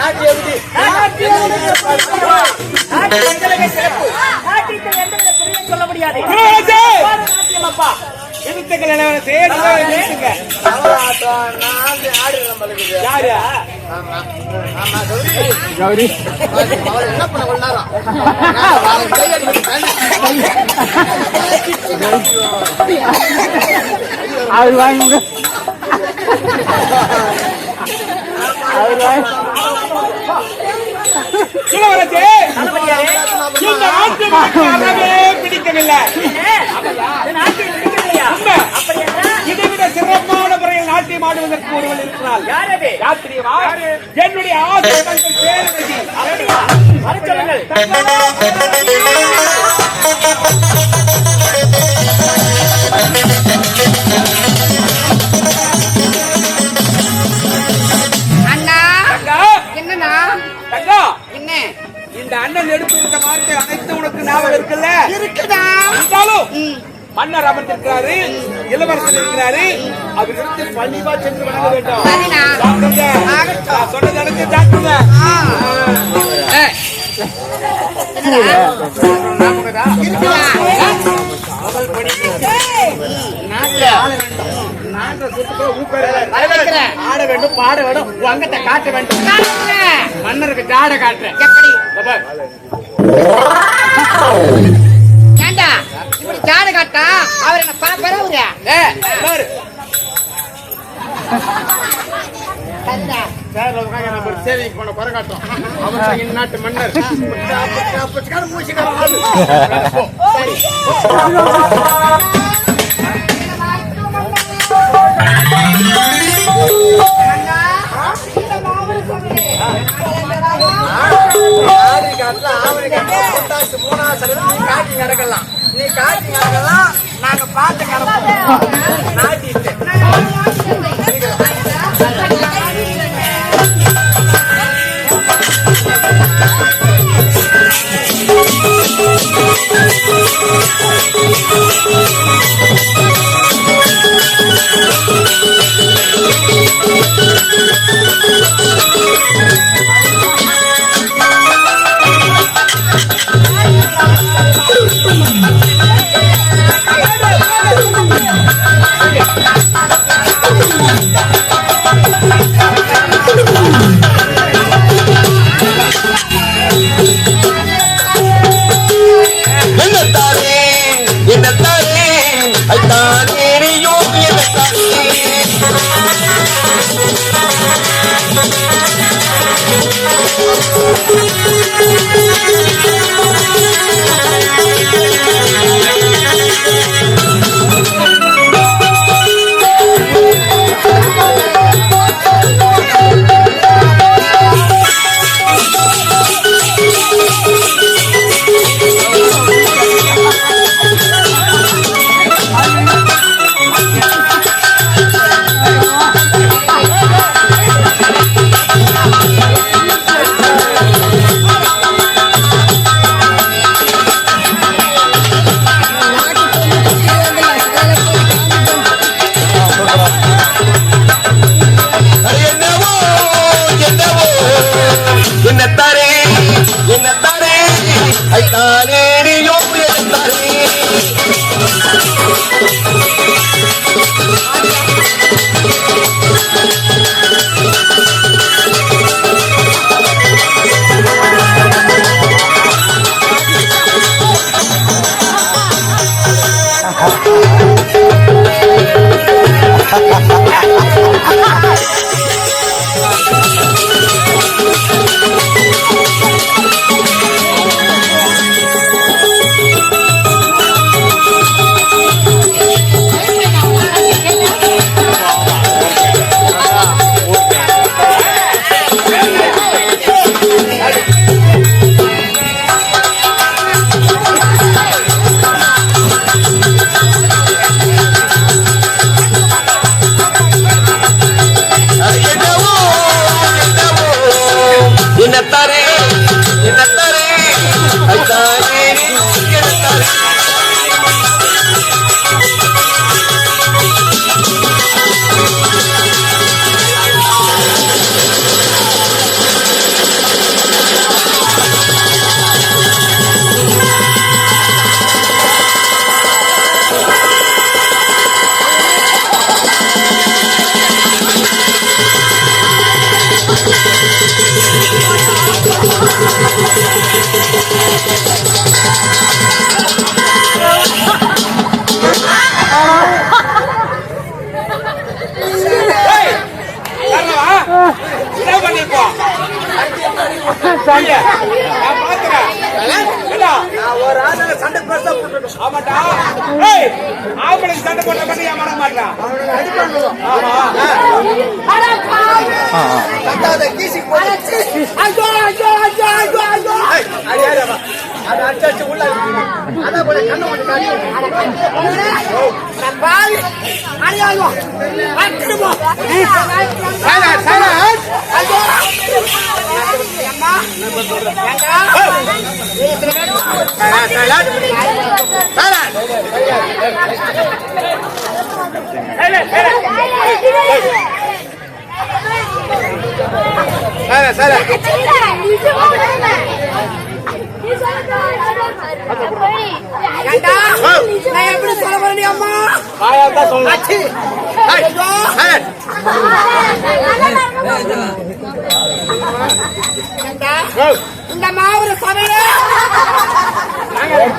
நாட்டிய சிறப்பு. நாட்டியத்தில் எந்தவித குறையும் சொல்ல முடியாது. நிறுத்துங்கள் நிலவரம் சேர்ந்து நிறுத்துங்க நான் யாரு ஆமா கௌரி என்ன பண்ண அவர் வாங்க அவர் வாங்க இந்த ஆட்டு பிடிக்கவில்லை இது இதைவிட சிறப்பான முறையில் நாட்டியம் ஆடுவதற்கு ஒருவன் இருக்கிறாள் என்னுடைய ஆசை அப்படியா? தங்கா. என்ன? இந்த அண்ணன் எடுத்து இந்த வார்த்தை அனைத்து உனக்கு ஞாபகம் இருக்குல்ல? இருக்குதா? இருந்தாலும் ம். மன்னர் அமர்ந்திருக்கிறாரு இளவரசர் இருக்கிறாரு. அவரிடத்தில் பணிவா சென்று வணங்க வேண்டும். சொன்னது. வரவேற்கிறேன். ஆட வேண்டும். பாட வேண்டும். அங்கத்தை காட்ட வேண்டும். மன்னருக்கு ஜாட காட்டுறேன். எப்படி? ஜாடு காட்டா அவர் என்ன பாப்பற அவரு ஏய், பாரு. சரிடா சேர்ல உட்கார்ந்து நம்ம ஒரு சேவைக்கு போன குறை காட்டும். அவர் தான் இந்நாட்டு மன்னர். புத்தாசு மூணாவது காட்டி நடக்கலாம் நீ காட்டி நடக்கலாம் நாங்க பார்த்து கிடப்போம் நாட்டிட்டு என்னத்தானே கட்டாத கீசி போட்டு ஐயோ ஐயோ ஐயோ ஐயோ ஐயோ. ஏய், அடி, அடி, அடி. அதை அடிச்சு உள்ள. அதான் போல கண்ணை மட்டும் சைலண்ட் சைலண்ட் சைலண்ட் நான் எப்படி சொல்ல அம்மா வாயா தான் அச்சி இந்த மாவுற சமையல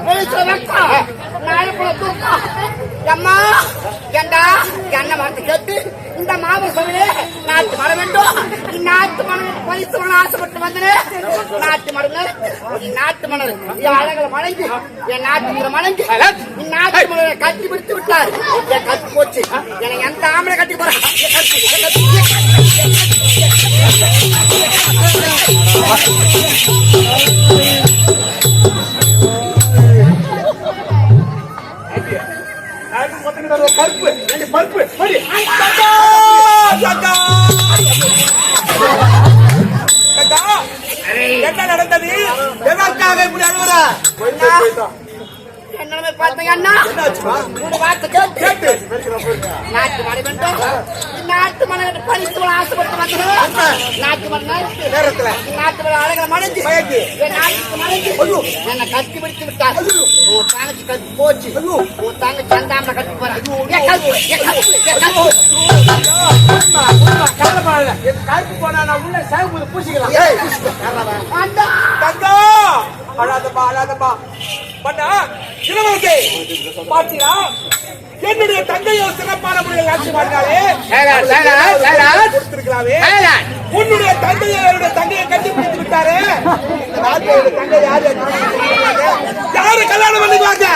ஏண்டா ஓ, எழுத்து வைக்கா நாளை போல தூக்கா அம்மா ஏண்டா என்ன வார்த்தை கேட்டு இந்த மாவு சமையல நாட்டு மர வேண்டும் இந்நாட்டு மணல் பரிசு ஆசைப்பட்டு வந்தனே நாட்டு மணல் நாட்டு மணல் என் அழகளை வணங்கி என் நாட்டு முறை வணங்கி நாட்டு மணலை கட்டி பிடித்து விட்டார் என் கட்டி போச்சு எனக்கு எந்த ஆம்பளை கட்டி போறேன் என் கட்டி, என் பருப்பு ரெண்டு பருப்பு படி. என்ன நடந்தது? எதற்காக இப்படி அழுவுற என்னமே பார்த்தீங்க அண்ணா. உங்க வார்த்தை கேட்டு. நாட்டு மழை வேண்டும் நாட்டு மழை பரிசு ஆசைப்பட்டு வந்தோம் நாட்டு மழை நேரத்துல. நாட்டு மழை அழகை மறைஞ்சு. மயங்கி. என் நாட்டுக்கு மறைஞ்சு. என்னை கட்டி பிடித்து விட்டார். உன் தங்கச்சி கட்டி போச்சு. உன் தங்கச்சி அந்தாம கட்டி போறேன் என் கல்பு, என் கல்பு, என் கல்பு. கவலைப்படாத. இது கருப்பு போனா நான் உள்ள சேவ் பூசிக்கலாம். அழாதப்பா அழாதப்பா. பண்ணா சிலவருக்கு பாத்தீங்களா என்னுடைய தங்கையோ சிறப்பான முறையில் ஆட்சி பண்ணாலே கொடுத்திருக்கலாமே. உன்னுடைய தங்கையை என்னுடைய தங்கையை கட்டி பிடித்து விட்டாரு. இந்த நாட்டோட தங்கை யாரு யாரு கல்யாணம் பண்ணிக்குவாங்க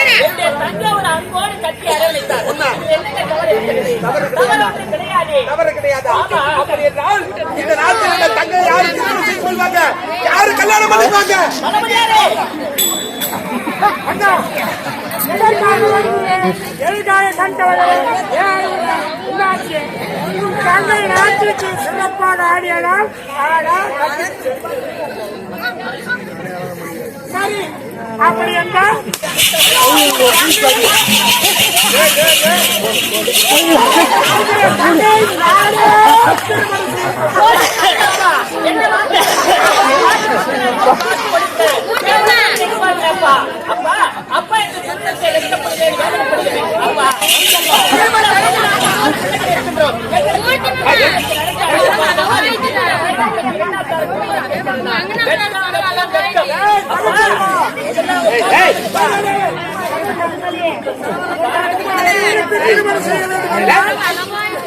தங்கையோட அன்போடு கட்டி அரவணைத்தார். தவறு கிடையாது. அப்படி என்றால் இந்த நாட்டில் தங்கை யாரு திருமணம் யாரு கல்யாணம் நாட்டுக்கு சிறப்பாக சரி. அப்படி என்றால் அப்பா, அப்பா, அப்பா என்று சொன்னதை வெட்கப்படுகிறேன், வேதனைப்படுகிறேன்.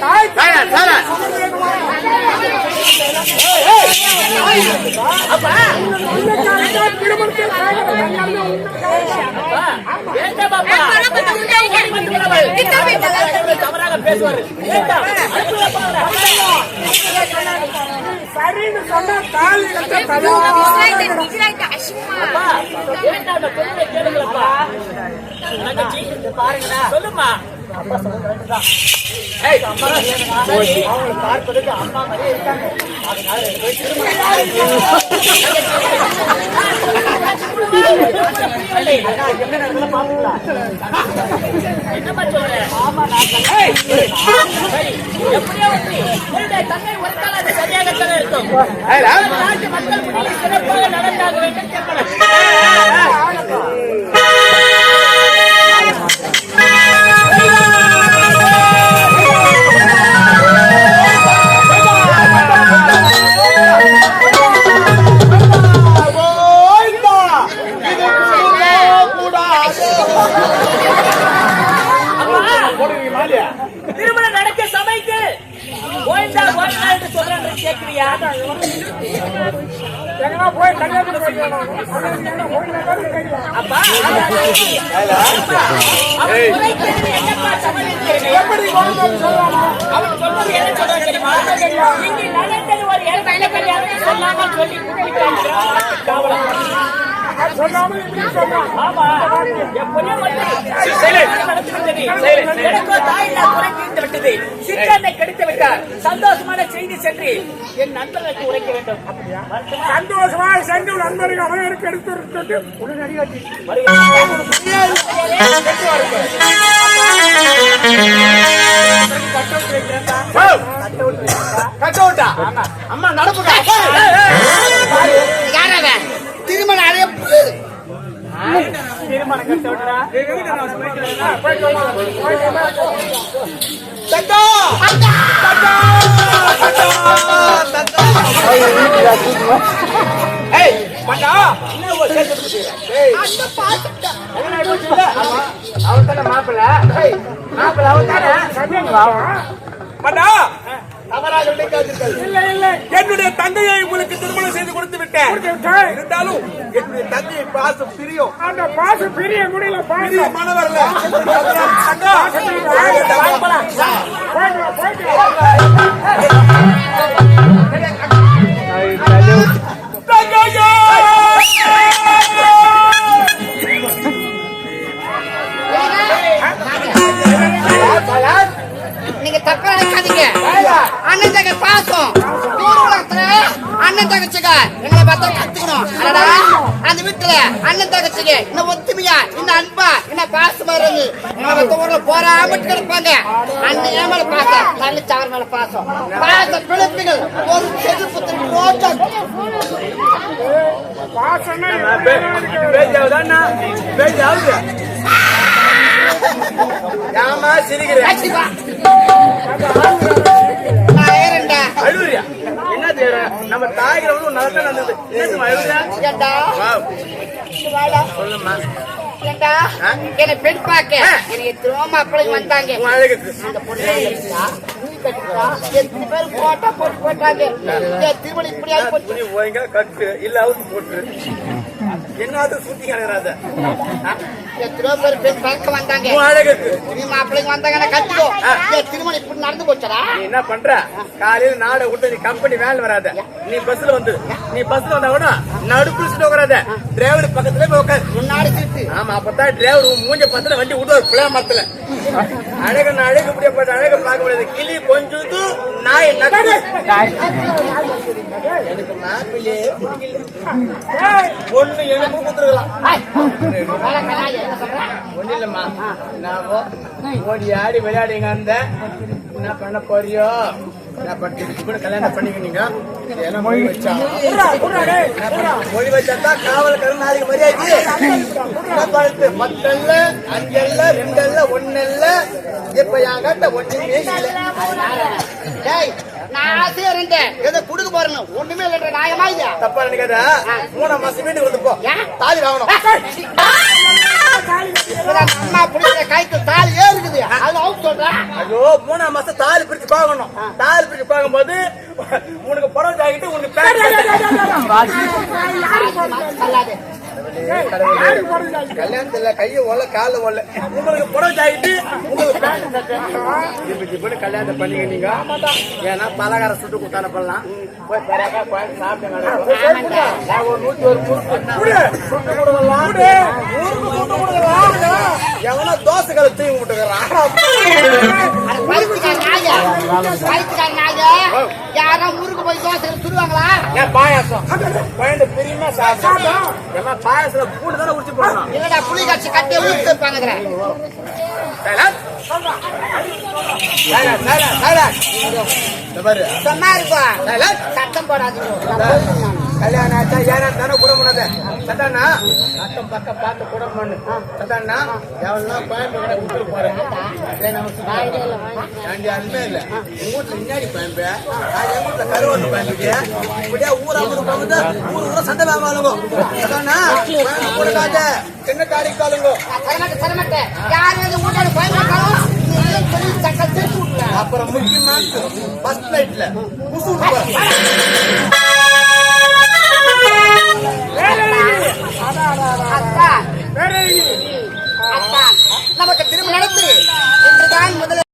அப்பா, சைலண்ட் சைலண்ட் வேண்டாம் அப்பா. ஓடி வந்து விடவள். தவறாக பேசுவார். சரின்னு சொன்னா தாலி கட்ட அப்பா, வேண்டாம் அந்த பொண்ணை கேளுங்களப்பா. தங்கச்சி, ஒரு அது சரியாக இருக்கும் நாட்டு மக்கள் சிறப்பாக நடந்தாக வேண்டும் அவன் சொல்வது என்ன சொல்றான் தெரியுமா? இங்கு நடந்தது ஒரு ஏற்பாடு சொல்லாமல் சொல்லி கூப்பிட்டாங்க. ஆமா. சந்தோஷமான செய்தி சென்று என் நண்பர்களுக்கு உரைக்க வேண்டும் சந்தோஷமா சென்று நண்பர்கள் அவர்களுக்கு எடுத்து உடனடியாக என்னுடைய தங்கையை உங்களுக்கு திருமணம் செய்து கொடுத்து விட்டேன். இருந்தாலும் என்னுடைய தங்கையை பாசம் பிரியும். அந்த பாச பெரிய முடியல பிரிய மனவரல தங்கா நீங்க தப்பா நினைக்காதீங்க அண்ணன் தங்க பாசம் உலகத்துல அண்ணன் தங்கச்சிங்க. எங்களை பார்த்தா கத்துக்கணும். அடடா. அந்த வீட்டுல அண்ணன் தங்கச்சிங்க. இன்னும் ஒத்துமையா? இன்னும் அன்பா? இன்னும் பாசமா இருந்து? எங்களை மத்த ஊர்ல போராமட்டு கிடப்பாங்க. அண்ணன் ஏன் மேல பாசம். தங்கச்சி அவர் மேல பாசம். பாச பிழைப்புகள் ஒரு செருப்பு ரோட்டா பேஜாவுதான்னா பேஜாவுது ஏமா சிரிக்கிறேன் நல்லதான் நடந்தது ஏண்டா? வாவ். இங்க வாடா. சொல்லுமா ஏண்டா? என்னை பெண் பார்க்க. எனக்கு திரும்ப அப்பளுக்கு வந்தாங்க. உன் அழகுக்கு. அந்த பொண்ணு கட்டிட்டா, நீ கட்டிட்டா, எத்தனை பேர் போட்டா போட்டு போட்டாங்க. திருமணம் கட்டு இல்ல அவுத்து போட்டு என்னது சுத்தி கிடக்குறாத எத்தனையோ பேர் பெண் பார்க்க வந்தாங்க. நீ மாப்பிள்ளைங்க வந்தாங்க நான் கட்டிக்கோ இந்த திருமணம் இப்படி நடந்து போச்சடா? நீ என்ன பண்ற? காலையில நாடை விட்டு நீ கம்பெனி வேலை வராத. நீ பஸ்ல வந்து. நீ பஸ்ல வந்தா கூட நடுப்புல சீட் உட்காராத டிரைவர் பக்கத்துல போய் உட்காரு முன்னாடி சீட்டு ஆமா அப்பதான் டிரைவர் மூஞ்ச பத்துல வண்டி விடுவார் புள்ள மரத்துல. அழகு நான் அழகு முடியப்பட்ட அழகு பார்க்க முடியாது. கிளி கொஞ்சது நாய் எனக்கு ஒண்ணு எனக்கு ஒண்ணு இல்லம்மா நான் ஓடி ஆடி விளையாடிங்க அந்த என்ன பண்ண போறியோ கூட கல்யாணம் பண்ணிக்கினீங்க என்ன மொழி வச்சா மொழி வச்சாதான் காவல்காரன் நாளைக்கு மரியாதை பத்தல்ல அஞ்சல்ல ரெண்டல்ல ஒன்னல்ல இப்ப என் கட்ட ஒண்ணுமே இல்லை நான் ஆசையா இருந்தேன். எதை குடுக்க போறேன்னு ஒண்ணுமே இல்லைன்ற நியாயமா இல்லையா தப்பா நினைக்காத மூணாம் மாசம் வீட்டுக்கு வந்து போ? தாலி வாங்கணும். அம்மா பிடிக்கிற கைத்து தாலி ஏறுக்குது. அது அவுட் சொல்றேன் ஐயோ மூணாம் மாசம் தாலி பிரிச்சு பார்க்கணும். தாலி பிரிச்சு பார்க்கும்போது உனக்கு புடவை ஜாக்கிட்டு உனக்கு பேண்ட் கல்யாணத்துல கைய ஒல்ல கால ஒல்ல உங்களுக்கு புடவை இப்படி கல்யாணத்தை பண்ணிக்க நீங்க? ஏன்னா பலகாரம் சுட்டு கொடுத்தான பண்ணலாம் போய் பெரியாக்கா போய் ஒரு நூத்தி ஒரு சுட்டு கொடுக்கலாம் முறுக்கு சுட்டு கொடுக்கலாம் எவனோ தோசைகளை தூக்கி விட்டுக்கிறான். நாயா. பைத்தியக்கார நாயா யாரா முறுக்கு போய் தோசை சுடுவாங்களா? ஏன் பாயாசம்? குழந்தை பெரியமா சாப்பிடும் ஏமா பாயாசத்துல பூண்டு தானே உடிச்சு போடணும். இல்லடா புளி காய்ச்சி கட்டி ஊத்து வைப்பாங்க. சத்தம் போடாதீங்க. கல்யாணம் ஆச்சா ஏன்னா தானே கூட பண்ணாத. சட்டானா அக்கம் பக்கம் பார்த்து கூட பண்ணு. சட்டானா எவனா கோயம்பு விட்டு போறேன். அதே அதுமே இல்ல. உங்க வீட்டுல இன்னாடி கோயம்பு? நான் எங்க வீட்டுல கருவாட்டு கோயம்புக்கு இப்படியே ஊரா ஊரு போகுது ஊர் ஊரா சண்டை சட்டானா கோயம்பு கூட காட்ட. சின்ன காடி காலுங்க நான் தரமாட்டேன் தரமாட்டேன் யார் புசு விட்டு போறேன் அத்தா. அத்தா நமக்கு திரும்ப நடத்து இன்றுதான் முதல்